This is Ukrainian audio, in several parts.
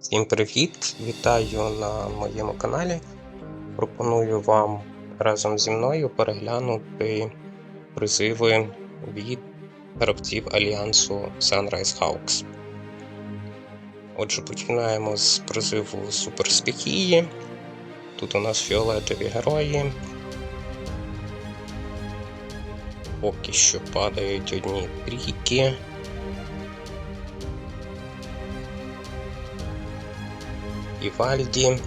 Всім привіт! Вітаю на моєму каналі. Пропоную вам разом зі мною переглянути призиви від гравців Альянсу Sunrise Hawks. Отже, починаємо з призиву суперстихії. Тут у нас фіолетові герої. Поки що падають одні трійки. Івальді.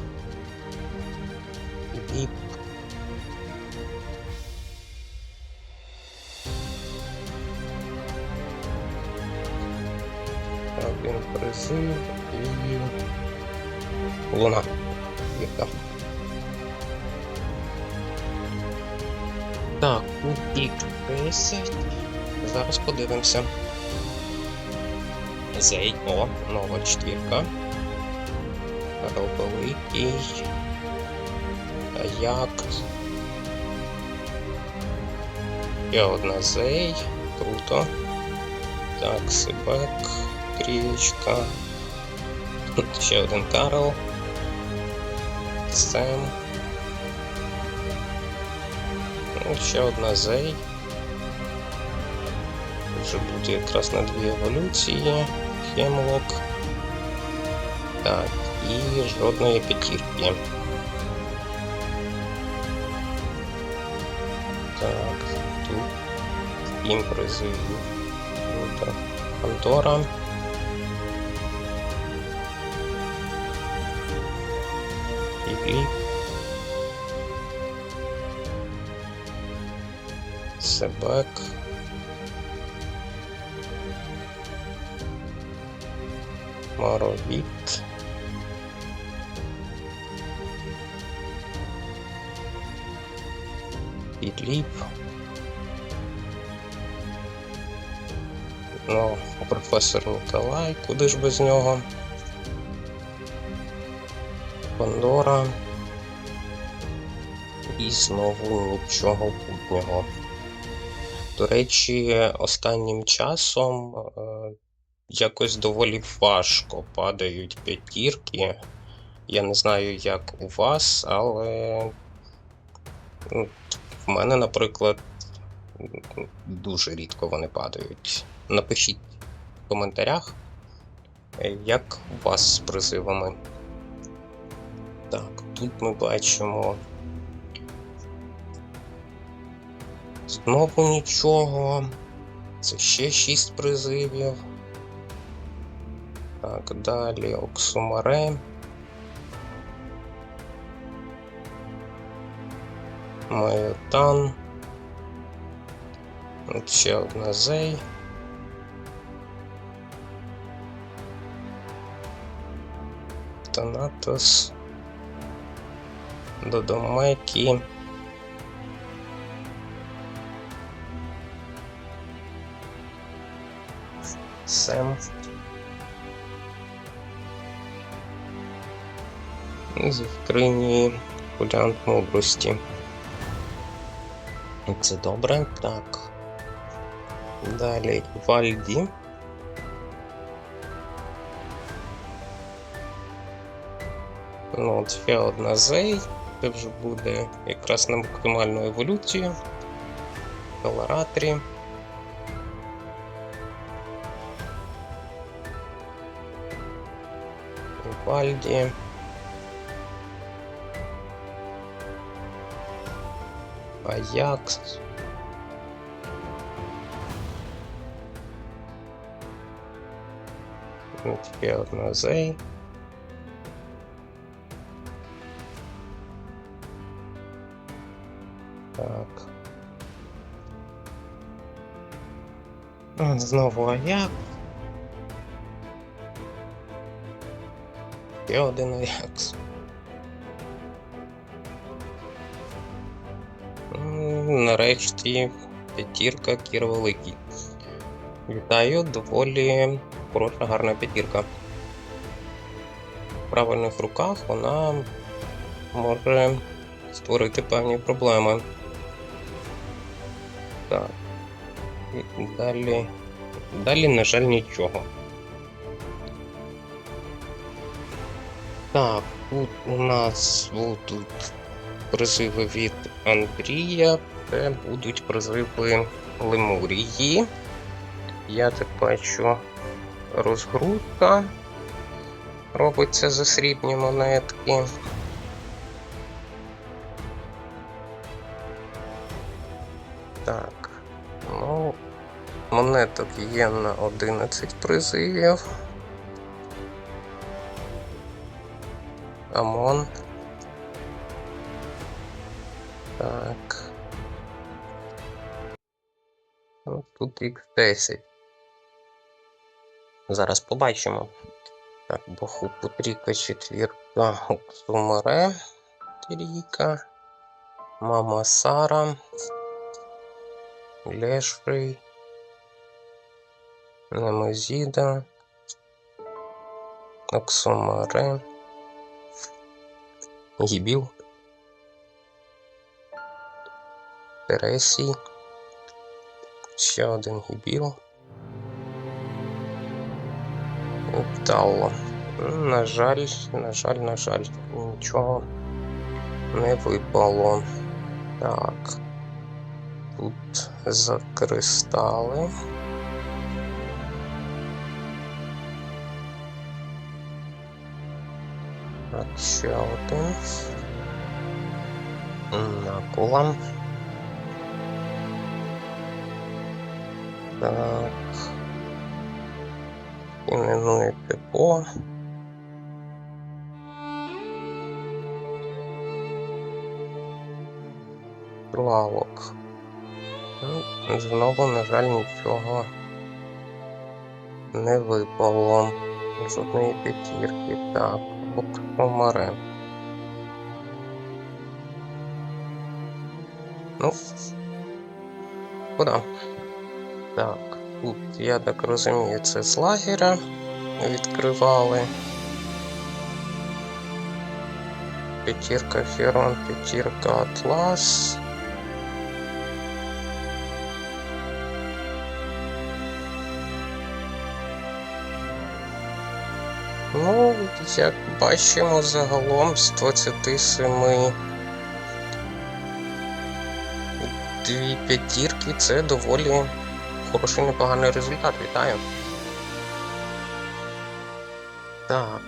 І один призив і луна. Яка. Так, кубік 10. Зараз подивимося. Зей, о, нова четвірка. Великий. Як. Ще одна зей. Круто. Так, Сибек, Трієчка. Ще один Карл. Сем. Ну, ще одна зей. Вже буде якраз на дві еволюції. Хемлок. Так, і жодної п'ятірки. Так, тут сім призивів. Круто. Пантора. Себек. Моровіт. Підліп. Ну, професор Ніколай, куди ж без нього? Пандора. І знову нічого путнього. До речі, останнім часом е, якось доволі важко падають п'ятірки. Я не знаю, як у вас, але ну, в мене, наприклад, дуже рідко вони падають. Напишіть в коментарях, як у вас з призивами. Так, тут ми бачимо. Знову нічого. Це ще 6 призивів. Так, далі Оксумаре. Майотан. От ще одна Зей. Танатос. Додомекі. Сем. І зі скрині Кулянт мудрості. Це добре. Так. Далі Вальді. Ну, от ще одна зей. Це вже буде якраз на максимальну еволюцію. Колоратрі. Вальді. Аякс. От Ще одна зей. Так. От Знову Аяк. Ще один Аякс. Нарешті п'ятірка Кір Великий. Вітаю, доволі хороша, гарна п'ятірка. В правильних руках вона може створити певні проблеми. Так. І далі. Далі, на жаль, нічого. Так, тут у нас будуть призиви від Андрія, це будуть призиви Лемурії. Я так бачу розгрузка. Робиться за срібні монетки. Так, ну, монеток є на 11 призивів. Амон. Так. Ну, тут X10. Зараз побачимо. Так, Бахупу трійка, четвірка, Сумаре, трійка, Мама Сара, Лешфрей, Немезіда, Оксумаре, Гібіл, Тересій, ще один Гібіл. Талло. На жаль, на жаль, на жаль, нічого не випало. Так. Тут закристали. Так, ще один. Накула. Так. Іменує ТПО. Лавок. Ну, знову, на жаль, нічого не випало. Жодної п'ятірки. Так, Боксомаре. Ну, куди? Так, тут, я так розумію, це з лагеря відкривали. П'ятірка Херон, п'ятірка Атлас. Ну, як бачимо, загалом з 27 дві п'ятірки це доволі хороший непоганий результат. Вітаю. Так.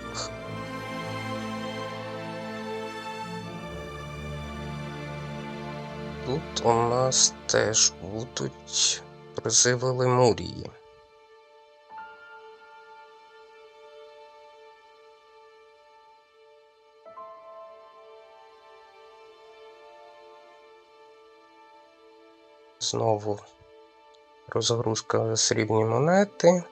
Тут у нас теж будуть призиви Лемурії. Знову розгрузка срібні монети.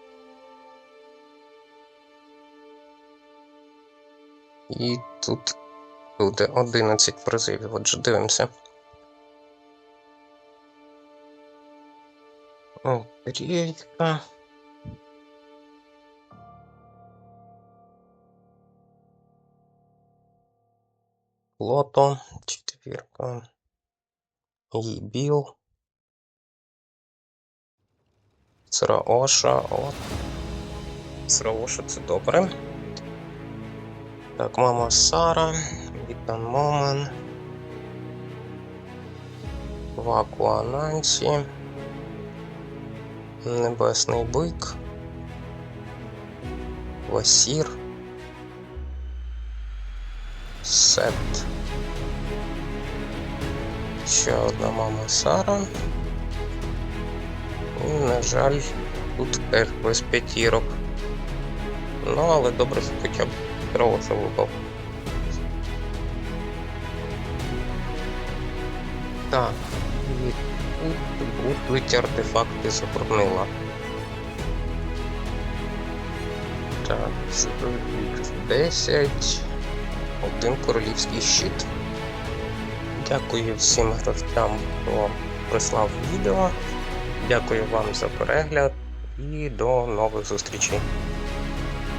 І тут буде 11 призивів. Отже, дивимося. О, трійка. Лото, четвірка. Їбіл. Цраоша, о. Цраоша це добре. Так, мама Сара, Вітан Моман. Вакуа. Небесний бик. Васір. Септ. Ще одна мама Сара. І, на жаль, тут теж без п'ятірок. Ну, але добре, що хоча б Троуса випав. Так, і тут будуть артефакти заборонила. Так, X10. Один королівський щит. Дякую всім гравцям, хто прислав відео. Дякую вам за перегляд і до нових зустрічей.